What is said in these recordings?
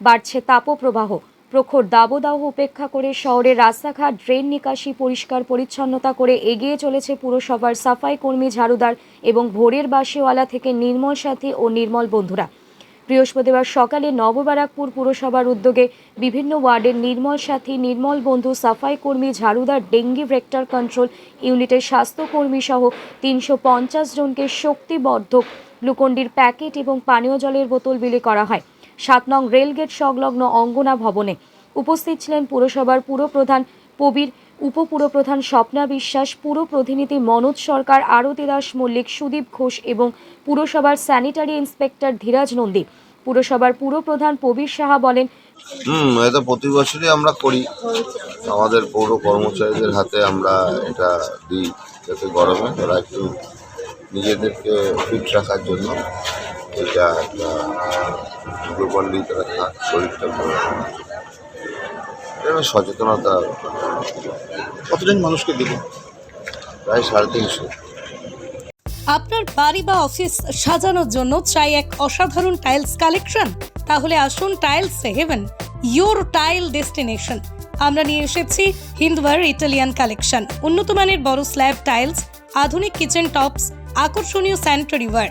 বাড়ছে তাপপ্রবাহ। প্রখর দাবদাহ উপেক্ষা করে শহরের রাস্তাঘাট, ড্রেন নিকাশি, পরিষ্কার পরিচ্ছন্নতা করে এগিয়ে চলেছে পুরসভার সাফাই কর্মী ঝাড়ুদার এবং ভোরের বাসিওয়ালা থেকে নির্মল সাথী ও নির্মল বন্ধুরা। বৃহস্পতিবার সকালে নববারাকপুর পুরসভার উদ্যোগে বিভিন্ন ওয়ার্ডের নির্মল সাথী, নির্মল বন্ধু, সাফাই কর্মী, ঝাড়ুদার, ডেঙ্গি ভেক্টর কন্ট্রোল ইউনিটের স্বাস্থ্যকর্মী সহ তিনশো পঞ্চাশ জনকে শক্তিবর্ধক গ্লুকন্ডির প্যাকেট এবং পানীয় জলের বোতল বিলি করা হয়। সাত নং রেলগেট সংলগ্ন অঙ্গনা ভবনে উপস্থিত ছিলেন পুরসভার পুরপ্রধান পবির উপপুরপ্রধান স্বপ্না বিশ্বাস পুর প্রতিনিধি মনোজ সরকার, আরতি দাস মল্লিক, সুদীপ ঘোষ এবং পুরসভার স্যানিটারি ইন্সপেক্টর ধীরাজ নন্দী। পুরসভার পুরপ্রধান প্রবীর সাহা বলেন, হুম, এটা প্রতি বছরই আমরা করি। আমাদের পৌর কর্মচারীদের হাতে আমরা এটা দিই, যাতে গরমে তারা একটু নিজেদেরকে ফিট রাখার জন্য। এটা একটা গ্লুকন্ডি তারা খাক শরীরটা ভালো। সচেতনতা কতজন মানুষকে দিল? প্রায় সাড়ে তিনশো। আপনার বাড়ি বা অফিস সাজানোর জন্য চাই এক অসাধারণ টাইলস কালেকশন? তাহলে আসুন tiles heaven your tile destination. আমরা নিয়ে এসেছি হিন্দওয়ার ইটালিয়ান কালেকশন। উন্নত মানের বড় স্ল্যাব টাইলস আধুনিক কিচেন টপস আকর্ষণীয় স্যানিটারি ওয়্যার।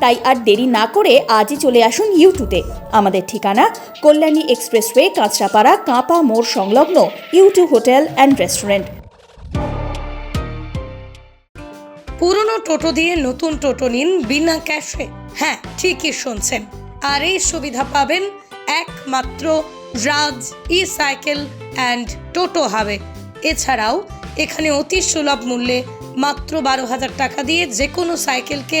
তাই আর দেরি না করে আজই চলে আসুন ইউটিউবে। আমাদের ঠিকানা কল্যাণী এক্সপ্রেসওয়ে, কাঁচরাপাড়া, কাঁপা মোড় সংলগ্ন ইউটিউব হোটেল অ্যান্ড রেস্টুরেন্ট। পুরনো টোটো দিয়ে নতুন টোটো নিন বিনা ক্যাশে। হ্যাঁ ঠিকই শুনছেন। আর এই সুবিধা পাবেন একমাত্র রাজ ই সাইকেল অ্যান্ড টোটো হাবে। এছাড়াও এখানে অতি সুলভ মূল্যে মাত্র বারো হাজার টাকা দিয়ে যে কোনো সাইকেলকে